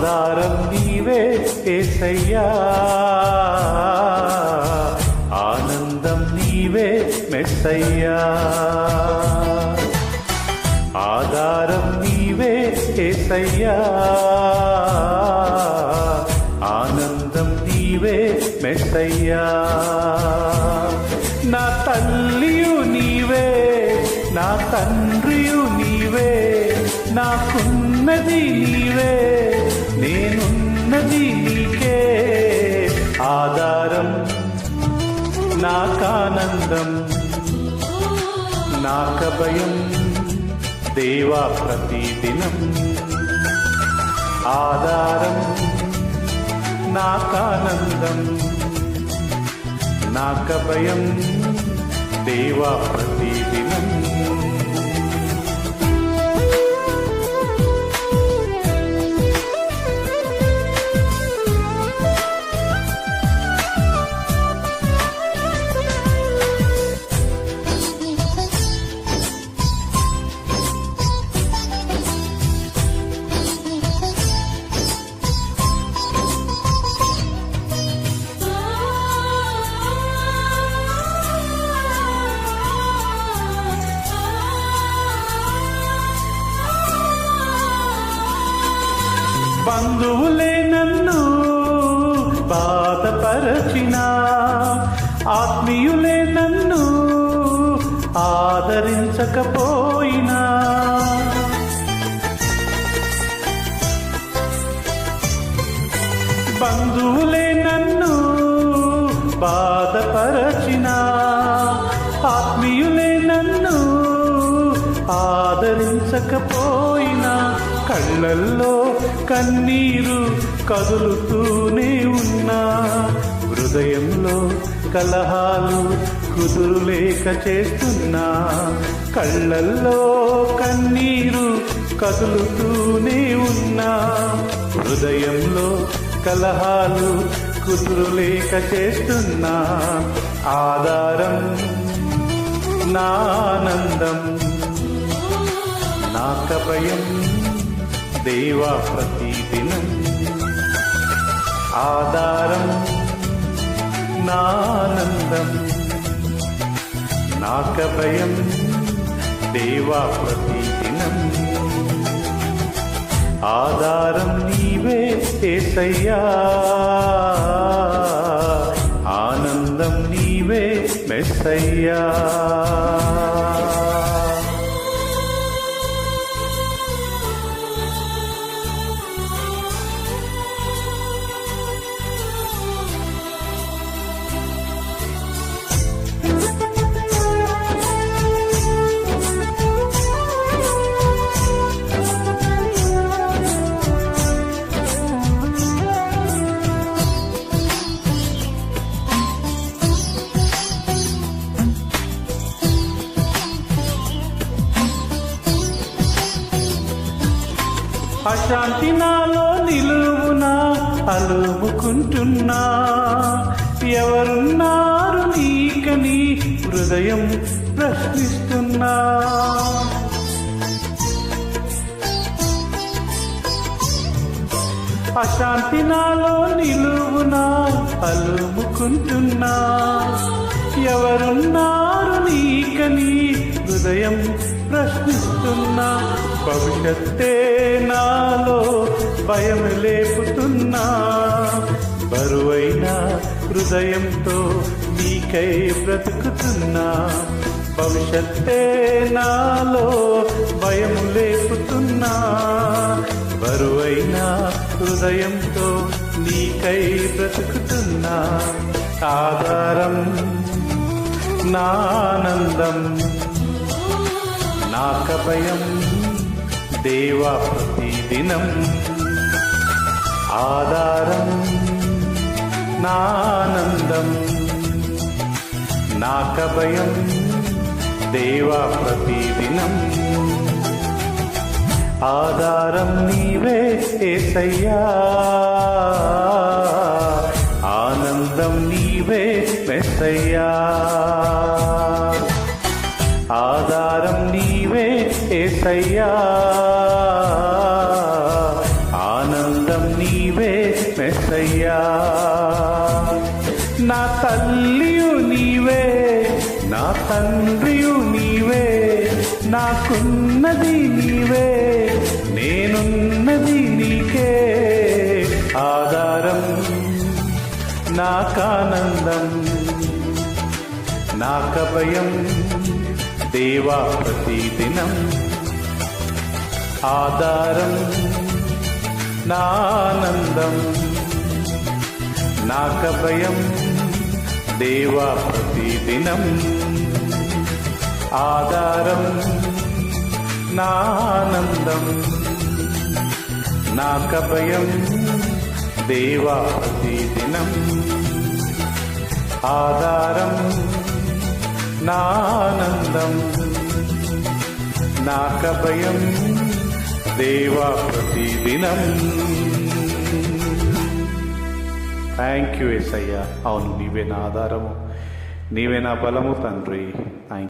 ఆధారం నీవే ఏసయ్యా ఆనందం నీవే మెస్సయ్యా. ఆధారం నీవే ఏసయ్యా ఆనందం నీవే మెస్సయ్యా. నా తల్లియు నీవే నా తండ్రియు నీవే నాకున్నది నీవే. నేనున్నది నీకే ఆధారం. నాకానందం నాక భయం దేవా ప్రతిదినం. ఆధారం నాకానందం నాక భయం దేవా ప్రతిదినం. బంధువులే నన్ను బాధపరచిన ఆత్మీయులే నన్ను ఆదరించకపోయినా. బంధువులే నన్ను బాధపరచిన ఆత్మీయులే కళ్ళల్లో కన్నీరు కదులుతూనే ఉన్నా. హృదయంలో కలహాలు కుదురులేక చేస్తున్నా. కళ్ళల్లో కన్నీరు కదులుతూనే ఉన్నా. హృదయంలో కలహాలు కుదురులేక చేస్తున్నా. ఆధారం నానందం నాక నాకభయం దేవా ప్రతిదినం. ఆధారం నానందం. నాకభయం దేవా ప్రతిదినం. ఆధారం నీవే ఏసయ్యా ఆనందం నీవే మెస్సయ్యా. అశాంతి నాలో నిలువున అలుముకుంటున్నా. ఎవరున్నారు నీకని హృదయం ప్రశ్నిస్తున్నా. అశాంతి నాలో నిలువున అలుముకుంటున్నా. ఎవరున్నారు నీకని హృదయం ప్రశ్నిస్తున్నా. భవిష్యత్తే నాలో భయం లేపుతున్నా. బరువైన హృదయంతో నీకై బ్రతుకుతున్నా. భవిష్యత్తే నాలో భయం లేపుతున్నా. బరువైన హృదయంతో నీకై బ్రతుకుతున్నా. ఆధారం నానందం నాక నాకభయం దేవా ప్రతిదినం ఆధారం నానందం నాకభయం దేవా ప్రతిదినం. ఆధారం నీవే ఏసయ్యా. ఆధారం నీవే ఏసయ్యా. ఆనందం నీవే మెస్సయ్యా నా తల్లియు నీవే నా తండ్రియు నీవే నాకున్నది నీవే నేనున్నది నీకే. ఆధారం నాకానందం నాకభయం. దేవా ప్రతిదినం ఆధారం నానందం నాకభయం దేవా ప్రతిదినం ఆధారం నానందం నాకభయం దేవా ప్రతిదినం ఆధారం నానందం నాకభయం దేవా ప్రతిదినం. థ్యాంక్ యూ ఎస్ అయ్యా అవును నీవే నా ఆధారము నీవే నా బలము తండ్రి. థ్యాంక్